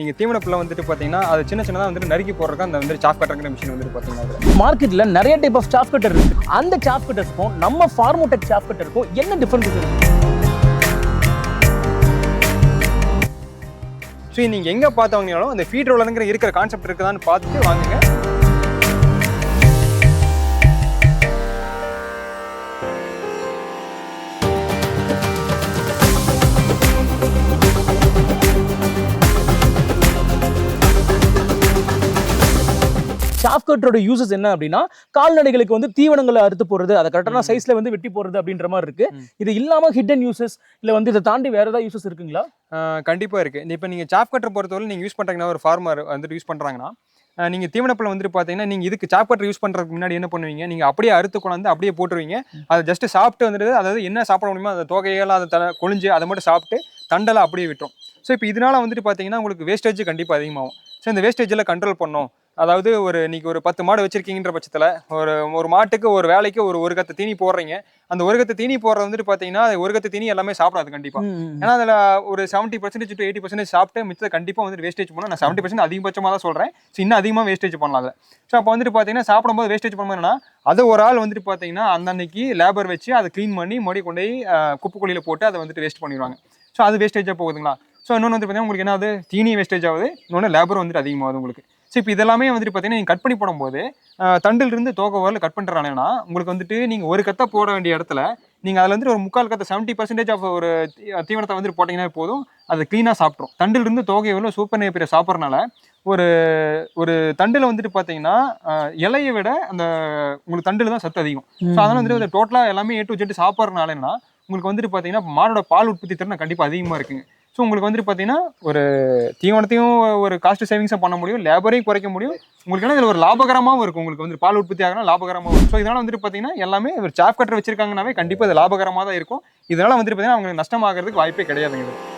நீங்கள் தீவனப்பில் வந்துட்டு பார்த்தீங்கன்னா அது சின்ன சின்னதாக வந்துட்டு நறுக்கி போடுறதுக்கு அந்த வந்து சாப் கட்டுற மிஷின் வந்துட்டு பார்த்தீங்கன்னா அதுல. மார்க்கெட்ல நிறைய டைப் ஆஃப் சாப் கட்டர் இருக்கு. அந்த சாப் கட்டர்ஸ்க்கும் நம்ம ஃபார்மோடெக் சாப் கட்டருக்கும் என்ன டிஃபரன்ஸ் இருக்கு? ஸோ நீங்கள் எங்கே பார்த்து வாங்கினாலும் அந்த ஃபீட் ரோலருங்கிற இருக்கிற கான்செப்ட் இருக்குதான்னு பார்த்துட்டு வாங்குங்க. சாப் கட்டரோட யூசஸ் என்ன அப்படின்னா கால்நடைகளுக்கு வந்து தீவனங்களை அறுத்து போடுறது அதை கரெக்டான சைஸ்ல வந்து வெட்டி போடுறது அப்படின்ற மாதிரி இருக்கு. இது இல்லாம ஹிடன் யூசஸ் இல்ல வந்து இதை தாண்டி வேற ஏதாவது யூசஸ் இருக்குங்களா? கண்டிப்பாக இருக்குது இப்போ நீங்கள் சாப் கட்டர் பொறுத்தவரை நீங்கள் யூஸ் பண்ணுறீங்கன்னா ஒரு ஃபார்மர் வந்துட்டு யூஸ் பண்ணுறாங்கன்னா நீங்கள் தீவனப்பில் வந்துட்டு பார்த்தீங்கன்னா நீங்கள் இதுக்கு சாப் கட்டர் யூஸ் பண்ணுறதுக்கு முன்னாடி என்ன பண்ணுவீங்க? நீங்கள் அப்படியே அறுத்து கொண்டாந்து அப்படியே போட்டுருவீங்க. அதை ஜஸ்ட் சாப்பிட்டு வந்துட்டு அதாவது என்ன சாப்பிட முடியுமோ அந்த தொகையெல்லாம் அதை தலை கொழிஞ்சு அதை மட்டும் சாப்பிட்டு தண்டெல்லாம் அப்படியே விட்டுரும். ஸோ இப்போ இதனால வந்துட்டு பார்த்தீங்கன்னா உங்களுக்கு வேஸ்டேஜ் கண்டிப்பாக அதிகமாகும். ஸோ இந்த வேஸ்டேஜில் கண்ட்ரோல் பண்ணோம். அதாவது ஒரு இன்னைக்கு ஒரு பத்து மாடு வச்சிருக்கீங்கன்ற பட்சத்தில் ஒரு ஒரு மாட்டுக்கு ஒரு வேலைக்கு ஒரு ஒரு கத்து தீனி போடுறீங்க. அந்த ஒரு கத்து தீனி போடுறது வந்துட்டு பார்த்தீங்கன்னா அது ஒரு கத்து தீனி எல்லாமே சாப்பிடாது கண்டிப்பாக ஏன்னா அதில் ஒரு seventy percentage to eighty percentage சாப்பிட்டு மிச்சத்தை கண்டிப்பாக வந்து வேஸ்டேஜ் பண்ணணும். நான் செவன்ட்டி பர்சன்ட் அதிகபட்சமாக தான் சொல்கிறேன் ஸோ இன்னும் அதிகமாக வேஸ்டேஜ் பண்ணலாம் அதில். ஸோ அப்போ வந்துட்டு பார்த்தீங்கன்னா சாப்பிடும்போது வேஸ்டேஜ் பண்ணும்போதுனா அது ஒரு ஆள் வந்துட்டு பார்த்தீங்கன்னா அந்த அன்னைக்கு லேபர் வச்சு அதை க்ளீன் பண்ணி மறுபடியும் கொண்டு போய் அஹ், குப்பை குழியில் போட்டு அதை வந்துட்டு வேஸ்ட் பண்ணிடுவாங்க. ஸோ அது வேஸ்டேஜாக போகுதுங்களா? ஸோ இன்னொன்று வந்து பார்த்தீங்கன்னா உங்களுக்கு என்ன ஆகுது? தீனி வேஸ்டேஜ் ஆகுது. இன்னொன்று லேபர் வந்துட்டு அதிகமாகுது உங்களுக்கு. ஸோ இப்போ இதெல்லாமே வந்துட்டு பார்த்தீங்கன்னா நீங்கள் கட் பண்ணி போடும்போது தண்டிலிருந்து தோகை வரல கட் பண்ணுறாங்கன்னா உங்களுக்கு வந்துட்டு நீங்கள் ஒரு கத்தை போட வேண்டிய இடத்துல நீங்கள் அதில் வந்துட்டு ஒரு முக்கால் கத்தை செவன்ட்டி பர்சன்டேஜ் ஆஃப் ஒரு தீவனத்தை வந்துட்டு போட்டிங்கன்னா போதும் அதை க்ளீனாக சாப்பிட்ரும் தண்டிலிருந்து தோகை எவ்வளோ சூப்பர் நேப்பிரை சாப்பிட்றனால ஒரு ஒரு தண்டில் வந்துட்டு பார்த்தீங்கன்னா இலையை விட அந்த உங்களுக்கு தண்டில் தான் சத்து அதிகம். ஸோ அதனால் வந்துட்டு டோட்டலாக எல்லாமே ஏ டு ஜெட்டு சாப்பிட்றனால உங்களுக்கு வந்துட்டு பார்த்தீங்கன்னா மாடோட பால் உற்பத்தி திறன் கண்டிப்பாக அதிகமாக இருக்குங்க. ஸோ உங்களுக்கு வந்துட்டு பார்த்தீங்கன்னா ஒரு தீவனத்தையும் ஒரு காஸ்ட் சேவிங்ஸும் பண்ண முடியும் லேபரையும் குறைக்க முடியும். உங்களுக்கு என்ன இதில் ஒரு லாபகரமாகவும் இருக்கும். உங்களுக்கு வந்து பால் உற்பத்தி ஆகணும் லாபகரமாகவும் இருக்கும். ஸோ இதனால் வந்துட்டு பார்த்தீங்கன்னா எல்லாமே ஒரு சாப் கட்டர் வச்சிருக்காங்கனாவே கண்டிப்பாக இது லாபகரமாக தான் இருக்கும். இதனால் வந்துட்டு பார்த்தீங்கன்னா அவங்களுக்கு நஷ்டமாகிறதுக்கு வாய்ப்பே கிடையாதுங்க